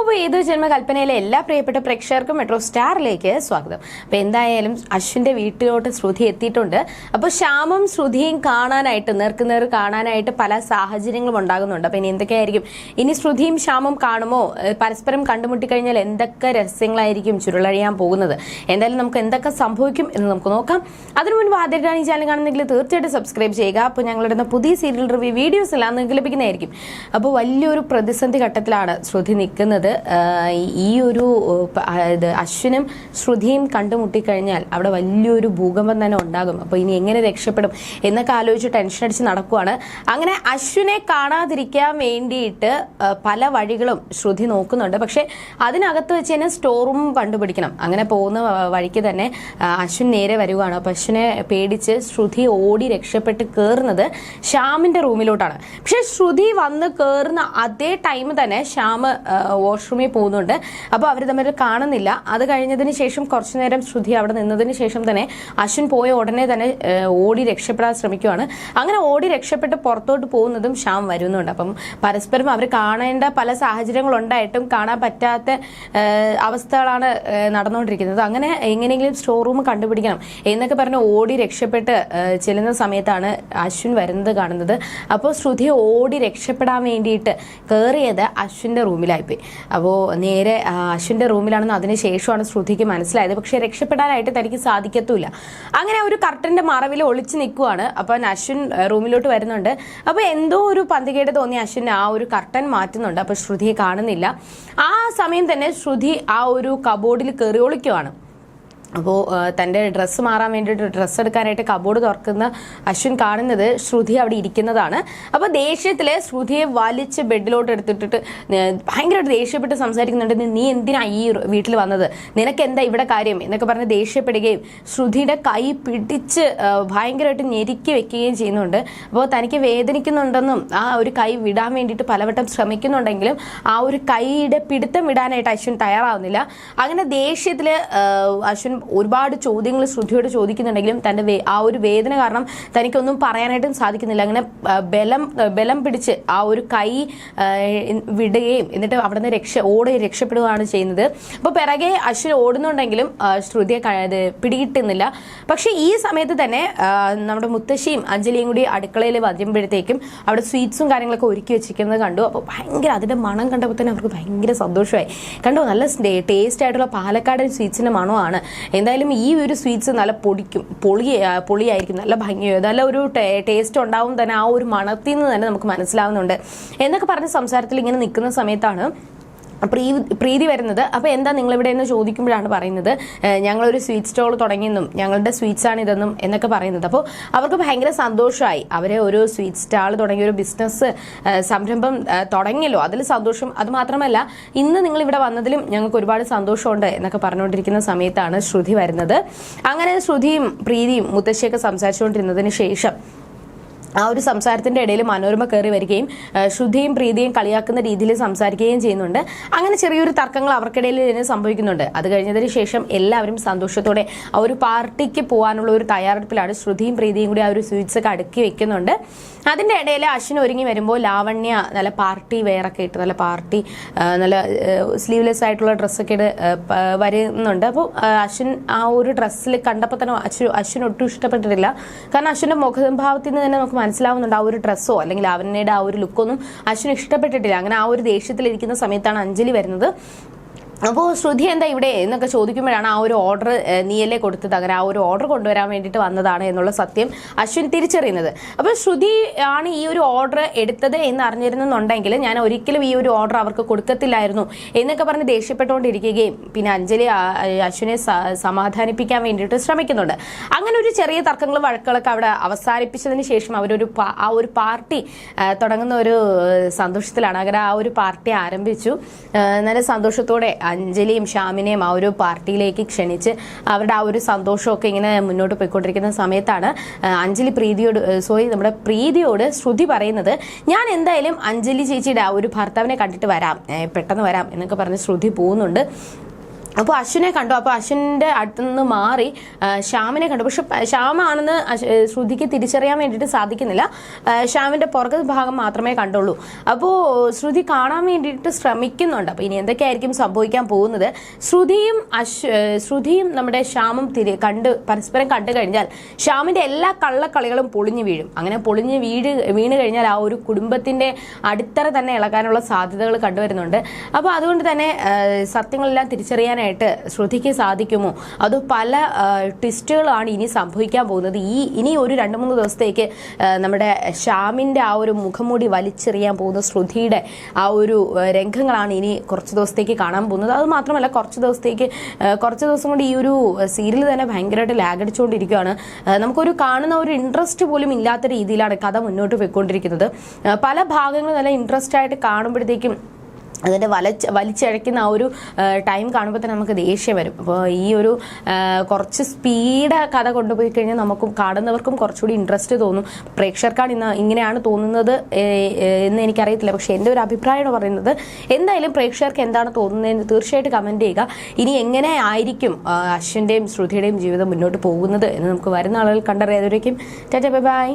അപ്പോൾ ഏതു ജന്മകൽപ്പനയിലെ എല്ലാ പ്രിയപ്പെട്ട പ്രേക്ഷകർക്കും മെട്രോ സ്റ്റാറിലേക്ക് സ്വാഗതം. അപ്പോൾ എന്തായാലും അശ്വിന്റെ വീട്ടിലോട്ട് ശ്രുതി എത്തിയിട്ടുണ്ട്. അപ്പോൾ ശ്യാമും ശ്രുതിയും കാണാനായിട്ട് നേർക്കുനേർ കാണാനായിട്ട് പല സാഹചര്യങ്ങളും ഉണ്ടാകുന്നുണ്ട്. അപ്പോൾ ഇനി എന്തൊക്കെയായിരിക്കും? ഇനി ശ്രുതിയും ശ്യാമും കാണുമോ? പരസ്പരം കണ്ടുമുട്ടിക്കഴിഞ്ഞാൽ എന്തൊക്കെ രഹസ്യങ്ങളായിരിക്കും ചുരുളഴിയാൻ പോകുന്നത്? എന്തായാലും നമുക്ക് എന്തൊക്കെ സംഭവിക്കും എന്ന് നമുക്ക് നോക്കാം. അതിനു മുൻപ് ആദ്യമായിട്ടാണ് ഈ ചാനൽ കാണുന്നെങ്കിൽ തീർച്ചയായിട്ടും സബ്സ്ക്രൈബ് ചെയ്യുക. അപ്പോൾ ഞങ്ങളുടെ പുതിയ സീരിയൽ റിവ്യൂ വീഡിയോസ് എല്ലാം നിങ്ങൾക്ക് ലഭിക്കുന്നതായിരിക്കും. അപ്പോൾ വലിയൊരു പ്രതിസന്ധി ഘട്ടത്തിലാണ് ശ്രുതി നിൽക്കുന്നത്. ആഹ് ഈ ഒരു അശ്വിനും ശ്രുതിയും കണ്ടുമുട്ടിക്കഴിഞ്ഞാൽ അവിടെ വലിയൊരു ഭൂകമ്പം തന്നെ ഉണ്ടാകും. അപ്പോൾ ഇനി എങ്ങനെ രക്ഷപ്പെടും എന്നൊക്കെ ആലോചിച്ച് ടെൻഷൻ അടിച്ച് നടക്കുവാണ്. അങ്ങനെ അശ്വിനെ കാണാതിരിക്കാൻ വേണ്ടിയിട്ട് പല വഴികളും ശ്രുതി നോക്കുന്നുണ്ട്. പക്ഷേ അതിനകത്ത് വെച്ച് തന്നെ സ്റ്റോർ റൂം കണ്ടുപിടിക്കണം. അങ്ങനെ പോകുന്ന വഴിക്ക് തന്നെ അശ്വിൻ നേരെ വരുവാണ്. അപ്പോൾ അശ്വിനെ പേടിച്ച് ശ്രുതി ഓടി രക്ഷപ്പെട്ട് കയറുന്നത് ശ്യാമിന്റെ റൂമിലോട്ടാണ് പക്ഷേ ശ്രുതി വന്ന് കയറുന്ന അതേ ടൈം തന്നെ ശ്യാം വാഷ്റൂമിൽ പോകുന്നുണ്ട്. അപ്പോൾ അവർ തമ്മിൽ കാണുന്നില്ല. അത് കഴിഞ്ഞതിന് ശേഷം കുറച്ചു നേരം ശ്രുതി അവിടെ നിന്നതിന് ശേഷം തന്നെ അശ്വിൻ പോയ ഉടനെ തന്നെ ഓടി രക്ഷപ്പെടാൻ ശ്രമിക്കുവാണ്. അങ്ങനെ ഓടി രക്ഷപ്പെട്ട് പുറത്തോട്ട് പോകുന്നതും ശ്യാം വരുന്നുണ്ട്. അപ്പം പരസ്പരം അവർ കാണേണ്ട പല സാഹചര്യങ്ങളുണ്ടായിട്ടും കാണാൻ പറ്റാത്ത അവസ്ഥകളാണ് നടന്നുകൊണ്ടിരിക്കുന്നത്. അങ്ങനെ എങ്ങനെയെങ്കിലും സ്റ്റോർ റൂം കണ്ടുപിടിക്കണം എന്നൊക്കെ പറഞ്ഞ് ഓടി രക്ഷപ്പെട്ട് ചെല്ലുന്ന സമയത്താണ് അശ്വിൻ വരുന്നത് കാണുന്നത്. അപ്പോൾ ശ്രുതി ഓടി രക്ഷപ്പെടാൻ വേണ്ടിയിട്ട് കയറിയത് അശ്വിന്റെ റൂമിലായിപ്പോയി അപ്പോൾ നേരെ അശ്വിന്റെ റൂമിലാണെന്ന് അതിന് ശേഷമാണ് ശ്രുതിക്ക് മനസ്സിലായത്. പക്ഷേ രക്ഷപ്പെടാനായിട്ട് തനിക്ക് സാധിക്കത്തുമില്ല അങ്ങനെ ഒരു കർട്ടന്റെ മറവിൽ ഒളിച്ച് നിൽക്കുവാണ് അപ്പം അശ്വിൻ റൂമിലോട്ട് വരുന്നുണ്ട്. അപ്പോൾ എന്തോ ഒരു പന്തികേട് തോന്നി അശ്വിൻ ആ ഒരു കർട്ടൻ മാറ്റുന്നുണ്ട്. അപ്പോൾ ശ്രുതിയെ കാണുന്നില്ല. ആ സമയം തന്നെ ശ്രുതി ആ ഒരു കബോർഡിൽ കയറി ഒളിക്കുവാണ്. അപ്പോൾ തന്റെ ഡ്രസ്സ് മാറാൻ വേണ്ടിയിട്ട് ഡ്രസ്സ് എടുക്കാനായിട്ട് കബോർഡ് തുറക്കുന്ന അശ്വിൻ കാണുന്നത് ശ്രുതി അവിടെ ഇരിക്കുന്നതാണ്. അപ്പോൾ ദേഷ്യത്തിൽ ശ്രുതിയെ വലിച്ച് ബെഡിലോട്ട് എടുത്തിട്ടിട്ട് ഭയങ്കരമായിട്ട് ദേഷ്യപ്പെട്ട് സംസാരിക്കുന്നുണ്ട്. "നീ- എന്തിനാ ഈ വീട്ടിൽ വന്നത്? നിനക്ക് എന്താ ഇവിടെ കാര്യം? എന്നൊക്കെ പറഞ്ഞ് ദേഷ്യപ്പെടുകയും ശ്രുതിയുടെ കൈ പിടിച്ച് ഭയങ്കരമായിട്ട് ഞെരുക്കി വെക്കുകയും ചെയ്യുന്നുണ്ട്. അപ്പോൾ തനിക്ക് വേദനിക്കുന്നുണ്ടെന്നും ആ ഒരു കൈ വിടാൻ വേണ്ടിയിട്ട് പലവട്ടം ശ്രമിക്കുന്നുണ്ടെങ്കിലും ആ ഒരു കൈയുടെ പിടുത്തം വിടാനായിട്ട് അശ്വിൻ തയ്യാറാവുന്നില്ല. അങ്ങനെ ദേഷ്യത്തിൽ അശ്വിൻ ഒരുപാട് ചോദ്യങ്ങൾ ശ്രുതിയോട് ചോദിക്കുന്നുണ്ടെങ്കിലും തന്റെ ആ ഒരു വേദന കാരണം തനിക്കൊന്നും പറയാനായിട്ടും സാധിക്കുന്നില്ല. അങ്ങനെ ബലം ബലം പിടിച്ച് ആ ഒരു കൈ വിടുകയും എന്നിട്ട് അവിടെ നിന്ന് രക്ഷ ഓടി രക്ഷപ്പെടുകയാണ് ചെയ്യുന്നത്. അപ്പോൾ പിറകെ അശ്വിൻ ഓടുന്നുണ്ടെങ്കിലും ശ്രുതിയെ പിടികിട്ടുന്നില്ല. പക്ഷേ ഈ സമയത്ത് തന്നെ നമ്മുടെ മുത്തശ്ശിയും അഞ്ജലിയും കൂടി അടുക്കളയിൽ വരുമ്പോഴത്തേക്കും അവിടെ സ്വീറ്റ്സും കാര്യങ്ങളൊക്കെ ഒരുക്കി വെച്ചിരിക്കുന്നത് കണ്ടു. അപ്പോൾ ഭയങ്കര അതിന്റെ മണം കണ്ടപ്പോൾ തന്നെ അവർക്ക് ഭയങ്കര സന്തോഷമായി. കണ്ടോ നല്ല ടേസ്റ്റ് ആയിട്ടുള്ള പാലക്കാടൻ സ്വീറ്റ്സിന്റെ മണമാണ്. എന്തായാലും ഈ ഒരു സ്വീറ്റ്സ് നല്ല പൊടിക്കും പൊളി പൊളിയായിരിക്കും നല്ല ഭംഗിയോ നല്ല ഒരു ടേസ്റ്റ് ഉണ്ടാവും തന്നെ ആ ഒരു മണത്തിൽ നിന്ന് തന്നെ നമുക്ക് മനസ്സിലാവുന്നുണ്ട്. എന്നൊക്കെ പറഞ്ഞ സംസാരത്തിൽ ഇങ്ങനെ നിൽക്കുന്ന സമയത്താണ് പ്രീ പ്രീതി വരുന്നത് അപ്പോൾ എന്താ നിങ്ങളിവിടെ എന്ന് ചോദിക്കുമ്പോഴാണ് പറയുന്നത്. ഞങ്ങളൊരു സ്വീറ്റ് സ്റ്റോൾ തുടങ്ങിയെന്നും ഞങ്ങളുടെ സ്വീറ്റ്സ് ആണ് ഇതെന്നും എന്നൊക്കെ പറയുന്നത്. അപ്പോൾ അവർക്ക് ഭയങ്കര സന്തോഷമായി. അവരെ ഒരു സ്വീറ്റ് സ്റ്റാൾ തുടങ്ങിയ ഒരു ബിസിനസ് സംരംഭം തുടങ്ങിയല്ലോ. അതിൽ സന്തോഷം. അതുമാത്രമല്ല ഇന്ന് നിങ്ങൾ ഇവിടെ വന്നതിലും ഞങ്ങൾക്ക് ഒരുപാട് സന്തോഷമുണ്ട് എന്നൊക്കെ പറഞ്ഞുകൊണ്ടിരിക്കുന്ന സമയത്താണ് ശ്രുതി വരുന്നത്. അങ്ങനെ ശ്രുതിയും പ്രീതിയും മുത്തശ്ശിയൊക്കെ സംസാരിച്ചുകൊണ്ടിരുന്നതിന് ശേഷം ആ ഒരു സംസാരത്തിന്റെ ഇടയിൽ മനോരമ കയറി വരികയും ശുദ്ധിയും പ്രീതിയും കളിയാക്കുന്ന രീതിയിൽ സംസാരിക്കുകയും ചെയ്യുന്നുണ്ട്. അങ്ങനെ ചെറിയൊരു തർക്കങ്ങൾ അവർക്കിടയിൽ തന്നെ സംഭവിക്കുന്നുണ്ട്. അത് കഴിഞ്ഞതിന് ശേഷം എല്ലാവരും സന്തോഷത്തോടെ ആ ഒരു പാർട്ടിക്ക് പോകാനുള്ള ഒരു തയ്യാറെടുപ്പിലാണ് ശ്രുതിയും പ്രീതിയും കൂടി ആ ഒരു സ്വീറ്റ്സ് ഒക്കെ അടുക്കി വെക്കുന്നുണ്ട്. അതിന്റെ ഇടയിൽ അശ്വിൻ ഒരുങ്ങി വരുമ്പോൾ ലാവണ്യ നല്ല പാർട്ടി വെയറൊക്കെ ഇട്ട് നല്ല പാർട്ടി നല്ല സ്ലീവ്ലെസ് ആയിട്ടുള്ള ഡ്രസ്സൊക്കെ ഇട്ട് വരുന്നുണ്ട്. അപ്പോൾ അശ്വിൻ ആ ഒരു ഡ്രസ്സിൽ കണ്ടപ്പോൾ തന്നെ അശ്വിൻ അശ്വിൻ ഒട്ടും ഇഷ്ടപ്പെട്ടിട്ടില്ല. കാരണം അശ്വിന്റെ മുഖഭാവത്തിൽ നിന്ന് തന്നെ നമുക്ക് മനസ്സിലാവുന്നുണ്ട് ആ ഒരു ഡ്രസ്സോ അല്ലെങ്കിൽ അവനയുടെ ആ ഒരു ലുക്കൊന്നും അശ്വിന് ഇഷ്ടപ്പെട്ടിട്ടില്ല. അങ്ങനെ ആ ഒരു ദേഷ്യത്തിലിരിക്കുന്ന സമയത്താണ് അഞ്ജലി വരുന്നത്. അപ്പോൾ ശ്രുതി എന്താ ഇവിടെ എന്നൊക്കെ ചോദിക്കുമ്പോഴാണ് ആ ഒരു ഓർഡർ നീയല്ലേ കൊടുത്തത് അങ്ങനെ ആ ഒരു ഓർഡർ കൊണ്ടുവരാൻ വേണ്ടിയിട്ട് വന്നതാണ് എന്നുള്ള സത്യം അശ്വിൻ തിരിച്ചറിയുന്നത്. അപ്പോൾ ശ്രുതി ആണ് ഈ ഒരു ഓർഡർ എടുത്തത് എന്ന് അറിഞ്ഞിരുന്നുണ്ടെങ്കിൽ ഞാൻ ഒരിക്കലും ഈ ഒരു ഓർഡർ അവർക്ക് കൊടുക്കത്തില്ലായിരുന്നു എന്നൊക്കെ പറഞ്ഞ് ദേഷ്യപ്പെട്ടുകൊണ്ടിരിക്കുകയും പിന്നെ അഞ്ജലി അശ്വിനെ സമാധാനിപ്പിക്കാൻ വേണ്ടിയിട്ട് ശ്രമിക്കുന്നുണ്ട്. അങ്ങനെ ഒരു ചെറിയ തർക്കങ്ങളും വഴക്കുകളൊക്കെ അവിടെ അവസാനിപ്പിച്ചതിന് ശേഷം അവരൊരു ആ ഒരു പാർട്ടി തുടങ്ങുന്ന ഒരു സന്തോഷത്തിലാണ്. അങ്ങനെ ആ ഒരു പാർട്ടി ആരംഭിച്ചു. നല്ല സന്തോഷത്തോടെ അഞ്ജലിയും ഷ്യാമിനെയും ആ ഒരു പാർട്ടിയിലേക്ക് ക്ഷണിച്ച് അവരുടെ ആ ഒരു സന്തോഷമൊക്കെ ഇങ്ങനെ മുന്നോട്ട് പോയിക്കൊണ്ടിരിക്കുന്ന സമയത്താണ് അഞ്ജലി പ്രീതിയോട് സോറി നമ്മുടെ പ്രീതിയോട് ശ്രുതി പറയുന്നത് ഞാൻ എന്തായാലും അഞ്ജലി ചേച്ചിയുടെ ആ ഒരു ഭർത്താവിനെ കണ്ടിട്ട് വരാം പെട്ടെന്ന് വരാം എന്നൊക്കെ പറഞ്ഞ് ശ്രുതി പോകുന്നുണ്ട് അപ്പോൾ അശ്വിനെ കണ്ടു. അപ്പോൾ അശ്വിന്റെ അടുത്ത് നിന്ന് മാറി ശ്യാമിനെ കണ്ടു. പക്ഷെ ശ്യാമാണെന്ന് ശ്രുതിക്ക് തിരിച്ചറിയാൻ വേണ്ടിയിട്ട് സാധിക്കുന്നില്ല. ശ്യാമിന്റെ പുറകു ഭാഗം മാത്രമേ കണ്ടുള്ളൂ. അപ്പോൾ ശ്രുതി കാണാൻ വേണ്ടിയിട്ട് ശ്രമിക്കുന്നുണ്ട്. അപ്പോൾ ഇനി എന്തൊക്കെയായിരിക്കും സംഭവിക്കാൻ പോകുന്നത്? ശ്രുതിയും അശ് ശ്രുതിയും നമ്മുടെ ശ്യാമും തിരി കണ്ട് പരസ്പരം കണ്ടു കഴിഞ്ഞാൽ ശ്യാമിന്റെ എല്ലാ കള്ളക്കളികളും പൊളിഞ്ഞു വീഴും. അങ്ങനെ പൊളിഞ്ഞ് വീട് വീണ് കഴിഞ്ഞാൽ ആ ഒരു കുടുംബത്തിന്റെ അടിത്തറ തന്നെ ഇളകാനുള്ള സാധ്യതകൾ കണ്ടുവരുന്നുണ്ട്. അപ്പോൾ അതുകൊണ്ട് തന്നെ സത്യങ്ങളെല്ലാം തിരിച്ചറിയാനായിട്ട് ശ്രുതിക്ക് സാധിക്കുമോ? അതോ പല ട്വിസ്റ്റുകളാണ് ഇനി സംഭവിക്കാൻ പോകുന്നത്. ഈ ഇനി ഒരു രണ്ട് മൂന്ന് ദിവസത്തേക്ക് നമ്മുടെ ഷാമിന്റെ ആ ഒരു മുഖംമൂടി വലിച്ചെറിയാൻ പോകുന്ന ശ്രുതിയുടെ ആ ഒരു രംഗങ്ങളാണ് ഇനി കുറച്ച് ദിവസത്തേക്ക് കാണാൻ പോകുന്നത്. അത് മാത്രമല്ല കുറച്ച് ദിവസത്തേക്ക് കുറച്ച് ദിവസം കൊണ്ട് ഈ ഒരു സീരിയൽ തന്നെ ഭയങ്കരമായിട്ട് ലാഗടിച്ചുകൊണ്ടിരിക്കുകയാണ്. നമുക്കൊരു കാണുന്ന ഒരു ഇൻട്രസ്റ്റ് പോലും ഇല്ലാത്ത രീതിയിലാണ് കഥ മുന്നോട്ട് പോയിക്കൊണ്ടിരിക്കുന്നത്. പല ഭാഗങ്ങളും നല്ല ഇൻട്രസ്റ്റ് ആയിട്ട് കാണുമ്പോഴത്തേക്കും അതിന്റെ വലച്ച് വലിച്ചഴയ്ക്കുന്ന ആ ഒരു ടൈം കാണുമ്പോൾ തന്നെ നമുക്ക് ദേഷ്യം വരും. അപ്പോൾ ഈ ഒരു കുറച്ച് സ്പീഡ് കഥ കൊണ്ടുപോയി കഴിഞ്ഞാൽ നമുക്കും കാണുന്നവർക്കും കുറച്ചുകൂടി ഇൻട്രസ്റ്റ് തോന്നും. പ്രേക്ഷകർക്കാണ് ഇന്ന് ഇങ്ങനെയാണ് തോന്നുന്നത് എന്ന് എനിക്കറിയത്തില്ല. പക്ഷേ എന്റെ ഒരു അഭിപ്രായമാണ് പറയുന്നത് എന്തായാലും പ്രേക്ഷകർക്ക് എന്താണ് തോന്നുന്നതെന്ന് തീർച്ചയായിട്ടും കമന്റ് ചെയ്യുക. ഇനി എങ്ങനെ ആയിരിക്കും അശ്വിന്റെയും ശ്രുതിയുടെയും ജീവിതം മുന്നോട്ട് പോകുന്നത് എന്ന് നമുക്ക് വരുന്ന ആളുകൾ കണ്ടറിയാതിരിക്കും ടാറ്റ ബൈ ബൈ.